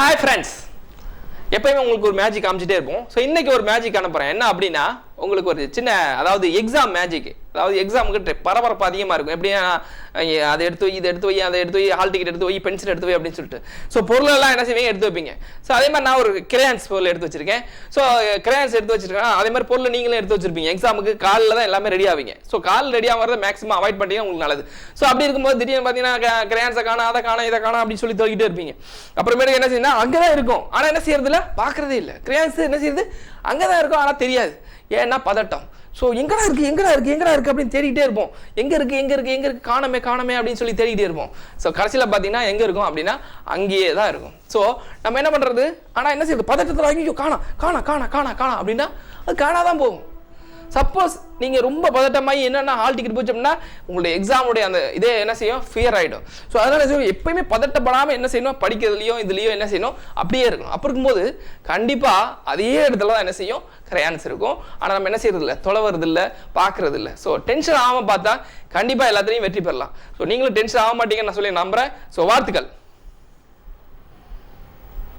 Hi friends எப்பயுமே உங்களுக்கு ஒரு மேஜிக் காமிச்சிட்டே இருப்போம். ஸோ இன்னைக்கு ஒரு மேஜிக் அனுப்புகிறேன் என்ன அப்படின்னா உங்களுக்கு ஒரு சின்ன அதாவது எக்ஸாம் மேஜிக் அதாவது எக்ஸாமுக்கு பரபரப்பு அதிகமாக இருக்கும். எப்படின்னா அதை எடுத்து வை இதை எடுத்து வை அதை எடுத்து வை ஹால் டிக்கெட் எடுத்து வை பென்சில் எடுத்து வை அப்படின்னு சொல்லிட்டு. ஸோ பொருளெல்லாம் என்ன செய்வீங்க? எடுத்து வைப்பீங்க. ஸோ அதே மாதிரி நான் ஒரு கிரேயான்ஸ் பொருள் எடுத்து வச்சிருக்கேன். ஸோ கிரேயான்ஸ் எடுத்து வச்சிருக்கேன். அதே மாதிரி பொருள் நீங்களும் எடுத்து வச்சிருப்பீங்க. எக்ஸாமுக்கு காலில் தான் எல்லாமே ரெடி ஆவீங்க. ஸோ கால் ரெடி ஆகிறத மேக்ஸிமம் அவாய்ட் பண்ணிட்டீங்கன்னா உங்களுக்கு நல்லது. ஸோ அப்படி இருக்கும்போது திடீர்னு பார்த்தீங்கன்னா கிரேயான்ஸை காணா அதை காணும் இதை காணும் அப்படின்னு சொல்லி தோக்கிட்டே இருப்பீங்க. அப்புறமேட்டு என்ன செய்யணும் அங்கே தான் இருக்கும். ஆனால் என்ன செய்யறதுல பார்க்கறதே இல்லை. கிரேயான்ஸ் என்ன செய்யுது? அங்கே தான் இருக்கும். ஆனால் தெரியாது. ஏன்னா பதட்டம். ஸோ எங்கடா இருக்கு எங்கடா இருக்கு எங்கடா இருக்கு அப்படின்னு தேடிட்டே இருப்போம். எங்க இருக்கு எங்க இருக்கு எங்க இருக்கு காணமே காணமே அப்படின்னு சொல்லி தேடிட்டே இருப்போம். ஸோ கடைசியில் பார்த்தீங்கன்னா எங்க இருக்கும் அப்படின்னா அங்கேயே தான் இருக்கும். ஸோ நம்ம என்ன பண்றது? ஆனால் என்ன செய்யுது பதட்டத்தில் ஐயோ காணா காணா காணா காணா காணா அப்படின்னா அது காணாதான் போகும். சப்போஸ் நீங்கள் ரொம்ப பதட்டமாகி என்னென்ன ஹால் டிக்கெட் போச்சு அப்படின்னா உங்களுடைய எக்ஸாமுடைய அந்த இதே என்ன செய்யும்? ஃபியர் ஆகிடும் ஸோ அதனால் செய்யும்? எப்பயுமே பதட்டப்படாமல் என்ன செய்யணும்? படிக்கிறதுலையோ இதுலேயோ என்ன செய்யணும்? அப்படியே இருக்கணும். அப்படி இருக்கும்போது கண்டிப்பாக அதே இடத்துல தான் என்ன செய்யும்? கிரையான்ஸ் இருக்கும். ஆனால் நம்ம என்ன செய்யறதில்ல? இல்லை பார்க்குறதில்ல இல்லை பார்க்கறது இல்லை ஸோ டென்ஷன் ஆகாமல் பார்த்தா கண்டிப்பாக எல்லாத்துலேயும் வெற்றி பெறலாம். ஸோ நீங்களும் டென்ஷன் ஆக மாட்டீங்கன்னு நான் சொல்லி நம்புறேன். ஸோ வாழ்த்துக்கள்.